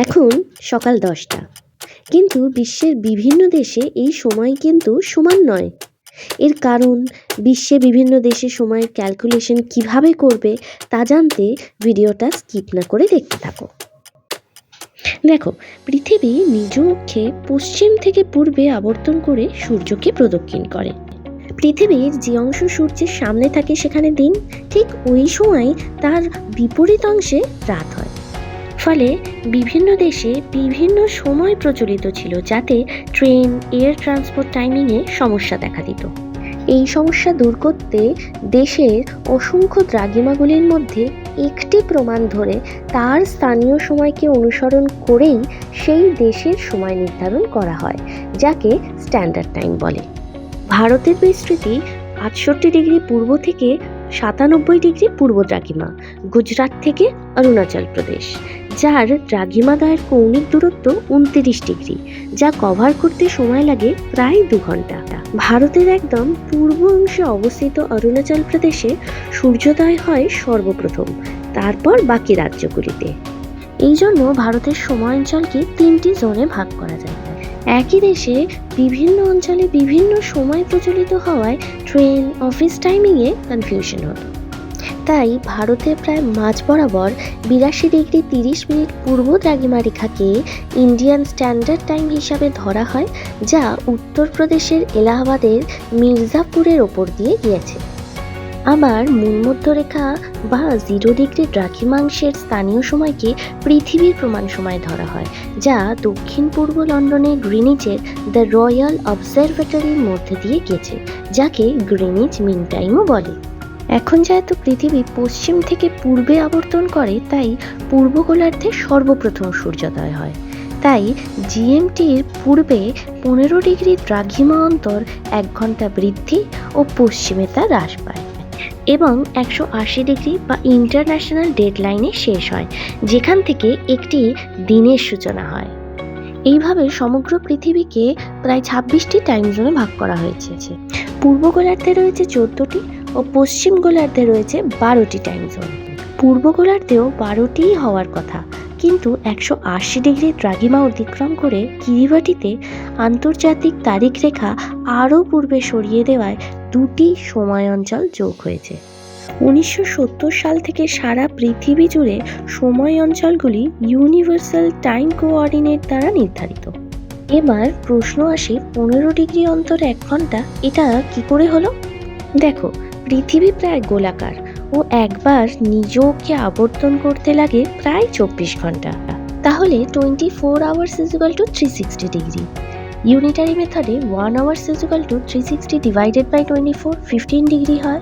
এখন সকাল দশটা। কিন্তু বিশ্বের বিভিন্ন দেশে এই সময় কিন্তু সমান নয়। এর কারণ, বিশ্বে বিভিন্ন দেশে সময়ের ক্যালকুলেশন কীভাবে করবে তা জানতে ভিডিওটা স্কিপ না করে দেখতে থাকো। দেখো, পৃথিবী নিজ অক্ষে পশ্চিম থেকে পূর্বে আবর্তন করে সূর্যকে প্রদক্ষিণ করে। পৃথিবীর যে অংশ সূর্যের সামনে থাকে সেখানে দিন, ঠিক ওই সময় তার বিপরীত অংশে রাত হয়। ফলে বিভিন্ন দেশে বিভিন্ন সময় প্রচলিত ছিল যাতে ট্রেন, এয়ার ট্রান্সপোর্ট টাইমিংয়ে সমস্যা দেখা দিত। এই সমস্যা দূর করতে দেশের অসংখ্য দ্রাঘিমাগুলির মধ্যে একটি প্রমাণ ধরে তার স্থানীয় সময়কে অনুসরণ করেই সেই দেশের সময় নির্ধারণ করা হয়, যাকে স্ট্যান্ডার্ড টাইম বলে। ভারতের বিস্তৃতি আটষট্টি ডিগ্রি পূর্ব থেকে সাতানব্বই ডিগ্রি পূর্ব দ্রাঘিমা, গুজরাট থেকে অরুণাচল প্রদেশ, যার দ্রাঘিমাদয়ের কৌণিক দূরত্ব উনত্রিশ ডিগ্রি, যা কভার করতে সময় লাগে প্রায় দু ঘণ্টা। ভারতের একদম পূর্ব অংশে অবস্থিত অরুণাচল প্রদেশে সূর্যোদয় হয় সর্বপ্রথম, তারপর বাকি রাজ্যগুলিতে। এই জন্য ভারতের সময়াঞ্চলকে তিনটি জোনে ভাগ করা যায়। একই দেশে বিভিন্ন অঞ্চলে বিভিন্ন সময় প্রচলিত হওয়ায় ট্রেন, অফিস টাইমিংয়ে কনফিউশন হতো। তাই ভারতে প্রায় মাঝ বরাবর বিরাশি ডিগ্রি তিরিশ মিনিট পূর্ব দ্রাঘিমা রেখাকে ইন্ডিয়ান স্ট্যান্ডার্ড টাইম হিসাবে ধরা হয়, যা উত্তরপ্রদেশের এলাহাবাদের মির্জাপুরের ওপর দিয়ে গিয়েছে। আবার মূলমধ্যরেখা বা জিরো ডিগ্রি দ্রাঘিমাংশের স্থানীয় সময়কে পৃথিবীর প্রমাণ সময় ধরা হয়, যা দক্ষিণ পূর্ব লন্ডনের গ্রিনিচের দ্য রয়্যাল অবজারভেটরির মধ্যে দিয়ে গেছে, যাকে গ্রিনিচ মিন টাইমও বলে। এখন যেহেতু পৃথিবী পশ্চিম থেকে পূর্বে আবর্তন করে, তাই পূর্ব গোলার্ধে সর্বপ্রথম সূর্যোদয় হয়। তাই জিএমটির পূর্বে পনেরো ডিগ্রি দ্রাঘিমা অন্তর এক ঘণ্টা বৃদ্ধি ও পশ্চিমে তা হ্রাস পায়। এবং একশো আশি ডিগ্রি বা ইন্টারন্যাশনাল ডেডলাইনে শেষ হয়, যেখান থেকে একটি দিনের সূচনা হয়। এইভাবে সমগ্র পৃথিবীকে প্রায় ছাব্বিশটি টাইম জোনে ভাগ করা হয়েছে। পূর্ব গোলার্ধে রয়েছে চোদ্দটি ও পশ্চিম গোলার্ধে রয়েছে বারোটি টাইম জোন পূর্ব গোলার্ধেও বারোটিই হওয়ার কথা, কিন্তু একশো আশি ডিগ্রি দ্রাঘিমা অতিক্রম করে কিরিবাটিতে আন্তর্জাতিক তারিখ রেখা আরও পূর্বে সরিয়ে দেওয়ায় দুটি সময় অঞ্চল যোগ হয়েছে। উনিশশো সত্তর সাল থেকে সারা পৃথিবী জুড়ে সময় অঞ্চলগুলি ইউনিভার্সাল টাইম কোঅর্ডিনেট দ্বারা নির্ধারিত। এবার প্রশ্ন আসে পনেরো ডিগ্রি অন্তর এক ঘণ্টা, এটা কি করে হলো? দেখো, পৃথিবী প্রায় গোলাকার ও একবার নিজকে আবর্তন করতে লাগে প্রায় চব্বিশ ঘণ্টা। তাহলে twenty four hours equal to three sixty degree unitary মেথডে one hours equal to three sixty divided by twenty four fifteen degree হয়।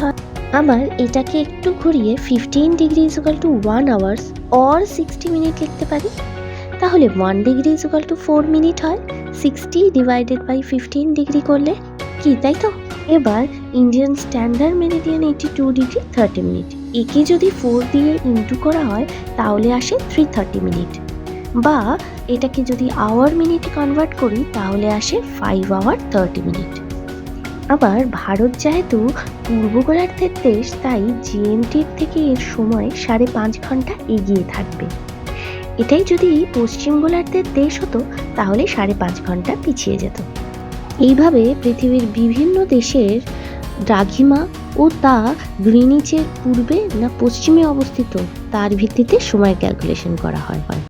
আমার এটাকে একটু ঘুরিয়ে fifteen degree equal to one hours or sixty minute লিখতে পারি। তাহলে one degree is equal to four minute হয় sixty divided by fifteen degree করলে কি তাই তো? এবার Indian standard meridian eighty two degree thirty minute একে যদি ফোর দিয়ে ইন্টু করা হয়, তাহলে আসে থ্রি থার্টি মিনিট বা এটাকে যদি আওয়ার মিনিটে কনভার্ট করি, তাহলে আসে ফাইভ আওয়ার থার্টি মিনিট আবার ভারত যেহেতু পূর্ব গোলার্ধের দেশ, তাই জিএমটির থেকে এর সময় সাড়ে পাঁচ ঘণ্টা এগিয়ে থাকবে। এটাই যদি পশ্চিম গোলার্ধের দেশ হতো, তাহলে সাড়ে পাঁচ ঘণ্টা পিছিয়ে যেত। এইভাবে পৃথিবীর বিভিন্ন দেশের দ্রাঘিমা ও তা গ্রিনিচের পূর্বে না পশ্চিমে অবস্থিত, তার ভিত্তিতে সময় ক্যালকুলেশন করা হয়।